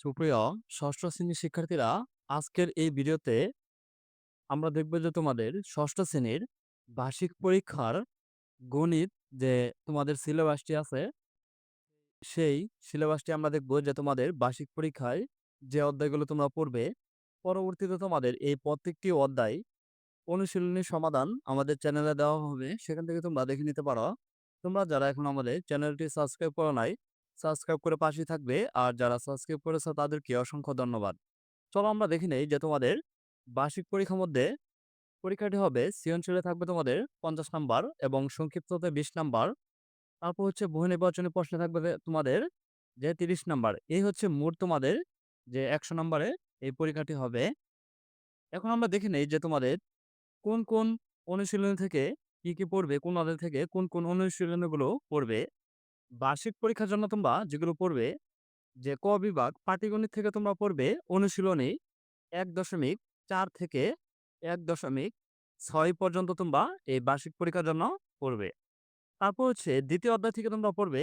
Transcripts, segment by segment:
সুপ্রিয় ষষ্ঠ শ্রেণির শিক্ষার্থীরা, আজকের এই ভিডিওতে আমরা দেখব যে তোমাদের ষষ্ঠ শ্রেণির বার্ষিক পরীক্ষার গণিত যে তোমাদের সিলেবাসটি আছে, সেই সিলেবাসটি আমরা দেখব যে তোমাদের বার্ষিক পরীক্ষায় যে অধ্যায়গুলো তোমরা পড়বে, পরবর্তীতে তোমাদের এই প্রত্যেকটি অধ্যায় অনুশীলনী সমাধান আমাদের চ্যানেলে দেওয়া হবে, সেখান থেকে তোমরা দেখে নিতে পারো। তোমরা যারা এখন আমাদের চ্যানেলটি সাবস্ক্রাইব করো নাই সাবস্ক্রাইব করে পাশেই থাকবে। আর যারা সাবস্ক্রাইব করেছে তাদেরকে অসংখ্য ধন্যবাদ। চলো আমরা দেখে নেই যে তোমাদের বার্ষিক পরীক্ষার মধ্যে পরীক্ষাটি হবে। সৃজনশীলে থাকবে তোমাদের পঞ্চাশ নাম্বার এবং সংক্ষিপ্ততে বিশ নাম্বার। তারপর হচ্ছে বহু নির্বাচনী প্রশ্নে থাকবে তোমাদের যে তিরিশ নাম্বার, এই হচ্ছে মোট তোমাদের যে একশো নাম্বারে এই পরীক্ষাটি হবে। এখন আমরা দেখে নেই যে তোমাদের কোন কোন অনুশীলনী থেকে কি কি পড়বে, কোন অধ্যায় থেকে কোন কোন অনুশীলনীগুলো পড়বে। বার্ষিক পরীক্ষার জন্য তোমরা যেগুলো পড়বে, যে ক বিভাগ, পাটিগণিত থেকে তোমরা পড়বে অনুশীলনী এক দশমিক চার থেকে এক দশমিক ছয় পর্যন্ত তোমরা এই বার্ষিক পরীক্ষার জন্য পড়বে। তারপর হচ্ছে দ্বিতীয় অধ্যায় থেকে তোমরা পড়বে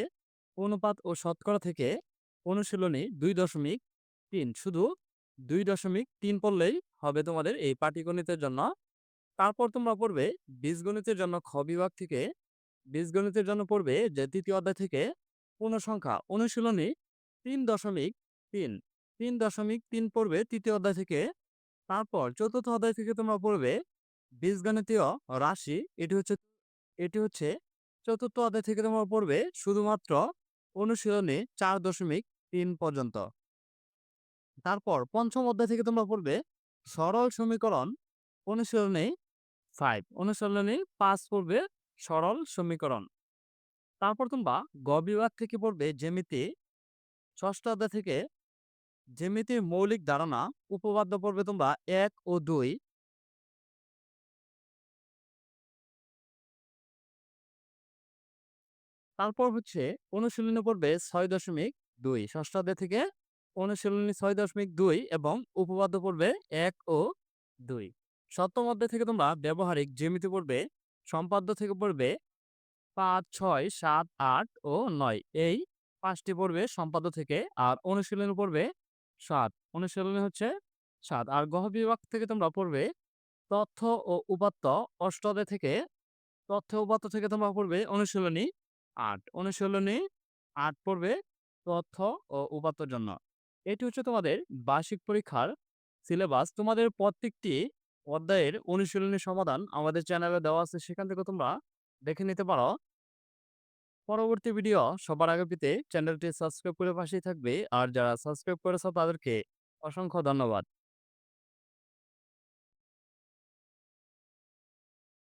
অনুপাত ও শতকরা থেকে অনুশীলনী দুই দশমিক তিন। শুধু দুই দশমিক তিন পড়লেই হবে তোমাদের এই পাটিগণিতের জন্য। তারপর তোমরা পড়বে বীজগণিতের জন্য খ বিভাগ থেকে বীজগণিতের জন্য পড়বে যে, তৃতীয় অধ্যায় থেকে পূর্ণসংখ্যা অনুশীলনী তিন দশমিক তিন। তিন দশমিক তিন পড়বে তৃতীয় অধ্যায় থেকে। তারপর চতুর্থ অধ্যায় থেকে তোমরা পড়বে বীজগণিতীয় রাশি। এটি হচ্ছে এটি হচ্ছে চতুর্থ অধ্যায় থেকে তোমরা পড়বে শুধুমাত্র অনুশীলনী চার দশমিক তিন পর্যন্ত। তারপর পঞ্চম অধ্যায় থেকে তোমরা পড়বে সরল সমীকরণ অনুশীলনী ফাইভ অনুশীলনী পাঁচ পড়বে সরল সমীকরণ। তারপর তোমরা গ বিভাগ থেকে পড়বে জ্যামিতি, ষষ্ঠ অধ্যায় থেকে জ্যামিতির মৌলিক ধারণা, উপপাদ্য পড়বে তোমরা এক ও দুই। তারপর হচ্ছে অনুশীলনী পড়বে ছয় দশমিক দুই, ষষ্ঠ অধ্যায় থেকে অনুশীলনী ছয় দশমিক দুই এবং উপপাদ্য পড়বে এক ও দুই। সপ্তম অধ্যায় থেকে তোমরা ব্যবহারিক জ্যামিতি পড়বে সম্পাদ্য থেকে পড়বে পাঁচ, ছয়, সাত, আট ও নয়। এই পাঁচটি পড়বে সম্পাদ্য থেকে আর অনুশীলনী পড়বে সাত। অনুশীলনী হচ্ছে সাত। আর গহ বিভাগ থেকে তোমরা পড়বে তথ্য ও উপাত্ত অষ্টদে থেকে তথ্য উপাত্ত থেকে তোমরা পড়বে অনুশীলনী আট। অনুশীলনী আট পড়বে তথ্য ও উপাত্তর জন্য। এটি হচ্ছে তোমাদের বার্ষিক পরীক্ষার সিলেবাস। তোমাদের প্রত্যেকটি অধ্যায়ের অনুশীলনী সমাধান আমাদের চ্যানেলে দেওয়া আছে, সেখান থেকে তোমরা দেখে নিতে পারো। পরবর্তী ভিডিও সবার আগে পেতে চ্যানেলটি সাবস্ক্রাইব করে পাশেই থাকবে। আর যারা সাবস্ক্রাইব করেছ তাদেরকে অসংখ্য ধন্যবাদ।